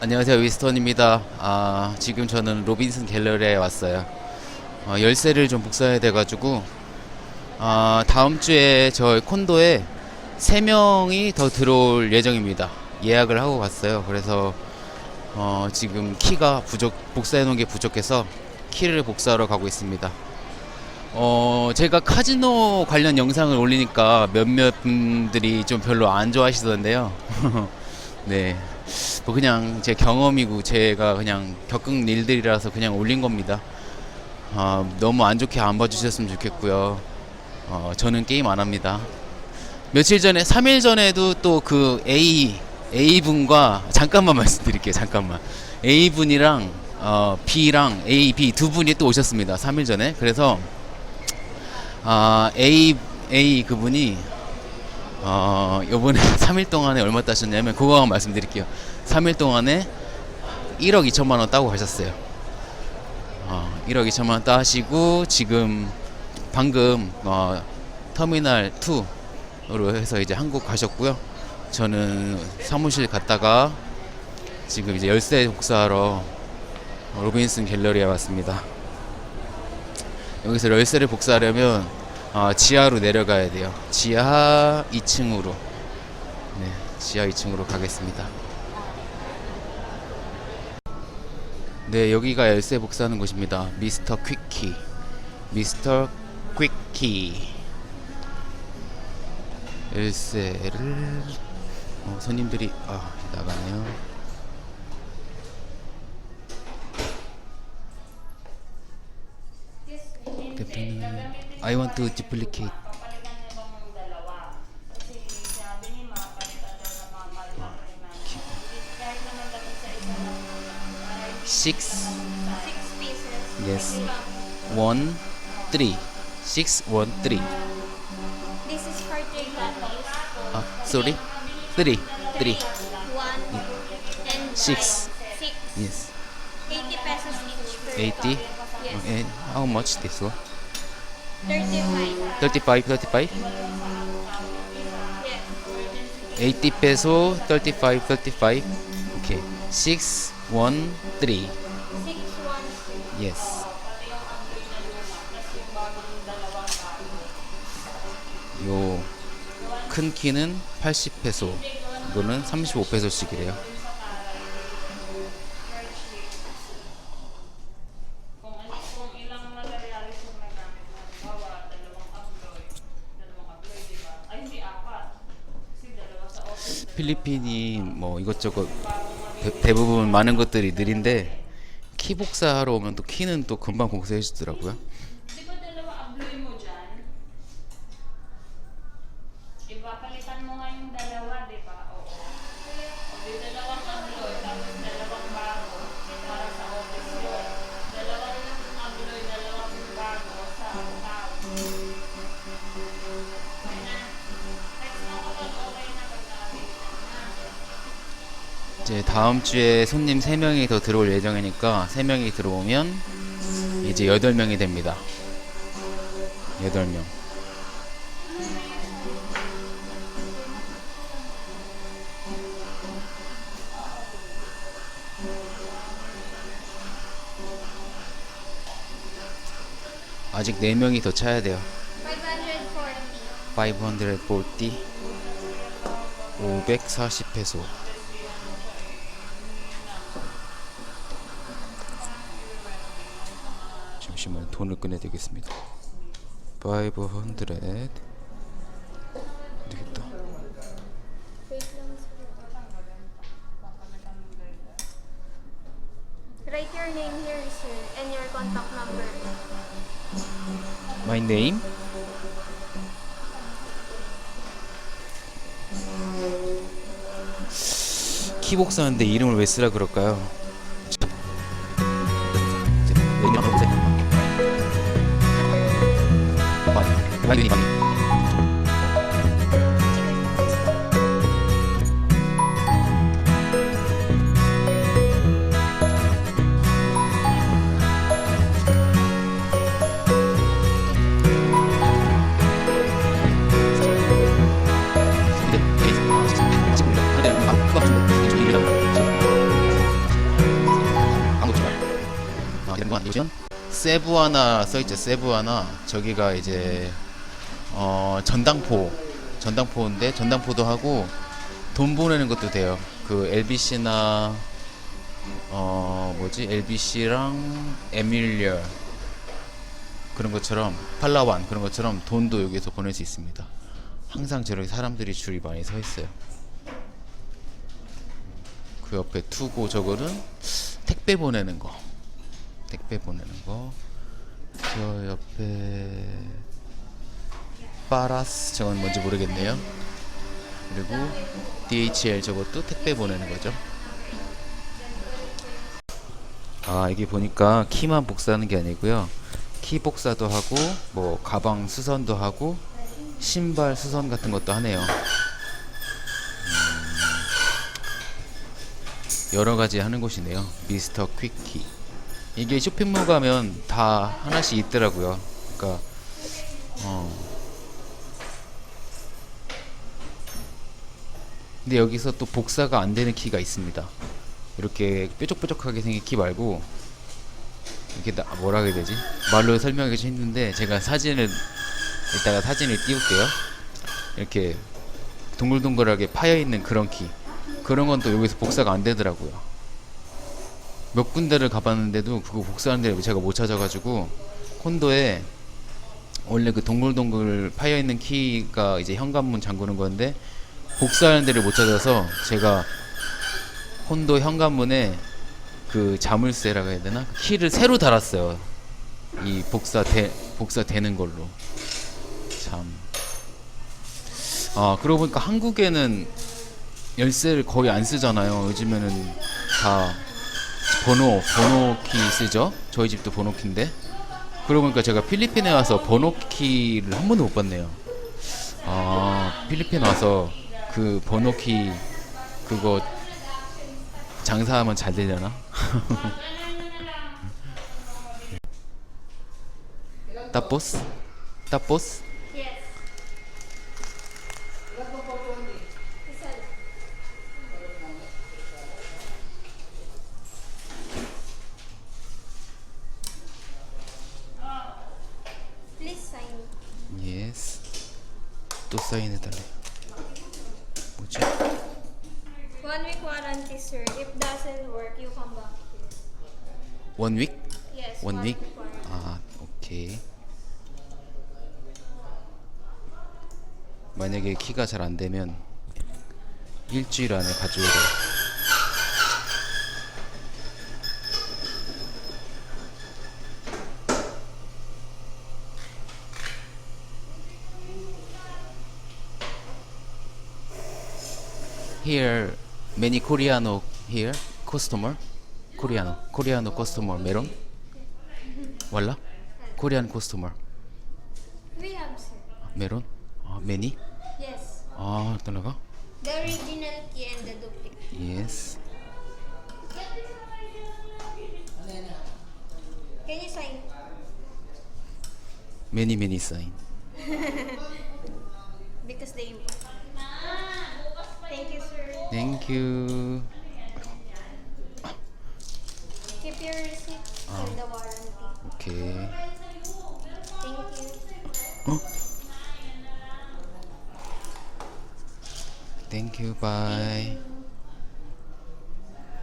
안녕하세요 위스턴입니다. 아, 지금 저는 로빈슨 갤러리에 왔어요. 어, 열쇠를 좀 복사해야 돼가지고 아, 다음 주에 저 콘도에 세 명이 더 들어올 예정입니다. 예약을 하고 갔어요. 그래서 어, 지금 키가 부족 복사해 놓은 게 부족해서 키를 복사하러 가고 있습니다. 어, 제가 카지노 관련 영상을 올리니까 몇몇 분들이 좀 별로 안 좋아하시던데요. 네. 뭐 그냥 제 경험이고 제가 그냥 겪은 일들이라서 그냥 올린 겁니다. 아, 너무 안 좋게 안 봐주셨으면 좋겠고요. 어, 저는 게임 안 합니다. 며칠 전에, 3일 전에도 또 그 A, A분과, 잠깐만 말씀드릴게요, 잠깐만. A분이랑, 어, B랑 A, B 두 분이 또 오셨습니다. 3일 전에. 그래서, 아, A, A 그분이, 어, 요번에 3일 동안에 얼마 따셨냐면, 그거 말씀드릴게요. 3일 동안에 1억 2천만 원 따고 가셨어요. 어, 1억 2천만 원 따시고, 지금, 방금, 어, 터미널 2로 해서 이제 한국 가셨고요. 저는 사무실 갔다가 지금 이제 열쇠 복사하러 로빈슨 갤러리에 왔습니다. 여기서 열쇠를 복사하려면 어, 지하로 내려가야 돼요. 지하 2층으로. 네, 지하 2층으로 가겠습니다. 네, 여기가 열쇠 복사하는 곳입니다. 미스터 퀵키. 미스터 퀵키. 열쇠를 어, 손님들이 아 나가네요. I want to duplicate. Six, yes, one, three, six, one, three. This is for three copies. Ah, sorry, three, three, One and six. Six. yes, 80 pesos each per 80. copy. Yes. And how much this one? 35. 35, 35. Yes. 80 peso, 35, 35. Okay. 6, 1, 3. 6, 1. Yes. 요 큰 키는 80 페소. 이거는 35 페소씩이래요. 필리핀이 뭐 이것저것 대, 대부분 많은 것들이 느린데 키 복사하러 오면 또 키는 또 금방 복사해 주더라고요. 이제 다음 주에 손님 3명이 더 들어올 예정이니까 3명이 들어오면 이제 8명이 됩니다. 8명. 아직 4명이 더 차야 돼요. 540. 540 540 페소. 돈을 꺼내야 되겠습니다. 500 되겠다. Wait lang. Write your name here, sir, and your contact number. My name? 키복사하는데 이름을 왜 쓰라 그럴까요? 유한유니 범위 아, 세부하나 써있죠. 세부하나. 저기가 이제 어 전당포 전당포인데 전당포도 하고 돈 보내는 것도 돼요. 그 LBC나 어 뭐지? LBC랑 에밀리아 그런 것처럼 팔라완 그런 것처럼 돈도 여기서 보낼 수 있습니다. 항상 저렇게 사람들이 줄이 많이 서 있어요. 그 옆에 투고 저거는 택배 보내는 거. 택배 보내는 거. 저 옆에 파라스 저건 뭔지 모르겠네요. 그리고 DHL 저것도 택배 보내는 거죠. 아 여기 보니까 키만 복사하는 게 아니고요. 키 복사도 하고 뭐 가방 수선도 하고 신발 수선 같은 것도 하네요. 음, 여러 가지 하는 곳이네요. 미스터 퀵키. 이게 쇼핑몰 가면 다 하나씩 있더라고요. 그러니까 어. 근데 여기서 또 복사가 안 되는 키가 있습니다. 이렇게 뾰족뾰족하게 생긴 키 말고 이게 나 뭐라 해야 되지? 말로 설명하기 좀 힘든데 제가 사진을 이따가 사진을 띄울게요. 이렇게 동글동글하게 파여 있는 그런 키. 그런 건 또 여기서 복사가 안 되더라고요. 몇 군데를 가봤는데도 그거 복사하는 데를 제가 못 찾아가지고 콘도에 원래 그 동글동글 파여 있는 키가 이제 현관문 잠그는 건데 복사하는 데를 못 찾아서 제가 콘도 현관문에 그 자물쇠라고 해야 되나 키를 새로 달았어요. 이 복사 되 복사 되는 걸로 참. 아 그러고 보니까 한국에는 열쇠를 거의 안 쓰잖아요. 요즘에는 다 번호 번호 키 쓰죠. 저희 집도 번호 키인데. 그러고 보니까 제가 필리핀에 와서 번호 키를 한 번도 못 봤네요. 아 필리핀 와서 그 번호 키 그거 장사하면 잘 되려나? 따보스? 따보스? Yes. 또 사인해달래. 뭐지? One week warranty, sir. If doesn't work, you come back here. 원 윅? Yes. 원 윅? week warranty. 아, 오케이. 만약에 키가 잘 안 되면 일주일 안에 가져오래. Here, many Koreano here, customer, Koreano, Koreano customer, meron? Wala? Korean customer, We have, sir. meron? 아, many? Yes. 아, talaga? The original key and the duplicate. Yes. Can you sign? Many, many sign. Because they import. Thank you, you. Keep your receipt and the warranty. 오케이. Thank you. Thank you, bye.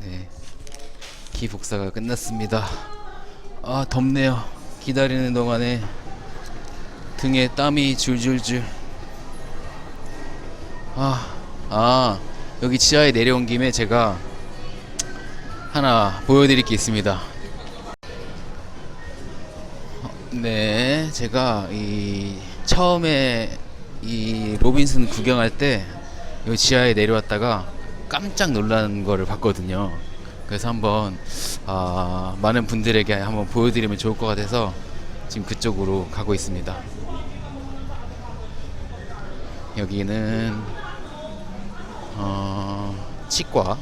네. 기 복사가 끝났습니다. 아, 덥네요. 기다리는 동안에 등에 땀이 줄줄줄. 아, 아, 여기 지하에 내려온 김에 제가 하나 보여드릴 게 있습니다. 어, 네, 제가 이 처음에 이 로빈슨 구경할 때 여기 지하에 내려왔다가 깜짝 놀란 거를 봤거든요. 그래서 한번 아, 많은 분들에게 한번 보여드리면 좋을 것 같아서 지금 그쪽으로 가고 있습니다. 여기는 어, 치과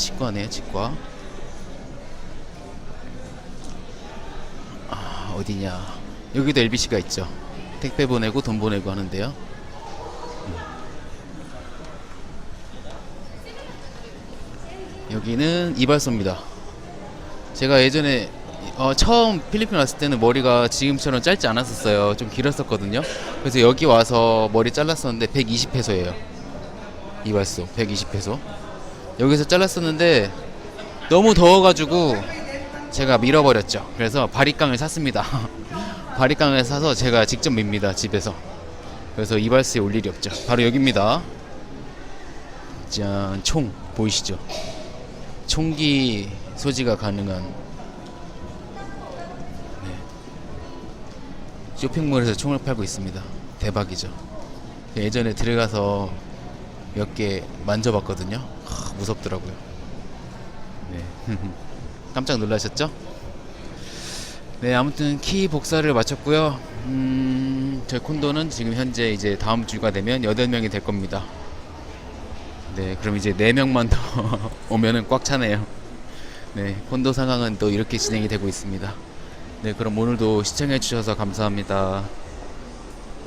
치과네요, 치과. 아, 어디냐? 여기도 LBC가 있죠. 택배 보내고 돈 보내고 하는데요. 여기는 이발소입니다. 제가 예전에 어, 처음 필리핀 왔을 때는 머리가 지금처럼 짧지 않았었어요. 좀 길었었거든요. 그래서 여기 와서 머리 잘랐었는데 120페소예요. 이발소 120페소. 여기서 잘랐었는데 너무 더워가지고 제가 밀어버렸죠. 그래서 바리깡을 샀습니다. 바리깡을 사서 제가 직접 밉니다 집에서. 그래서 이발소에 올 일이 없죠. 바로 여기입니다. 짠, 총 보이시죠? 총기 소지가 가능한 네. 쇼핑몰에서 총을 팔고 있습니다. 대박이죠. 예전에 들어가서 몇 개 만져봤거든요. 하, 무섭더라고요. 네. 깜짝 놀라셨죠? 네, 아무튼 키 복사를 마쳤고요. 음, 저희 콘도는 지금 현재 이제 다음 주가 되면 8명이 될 겁니다. 네, 그럼 이제 4명만 더 오면은 꽉 차네요. 네, 콘도 상황은 또 이렇게 진행이 되고 있습니다. 네, 그럼 오늘도 시청해 주셔서 감사합니다.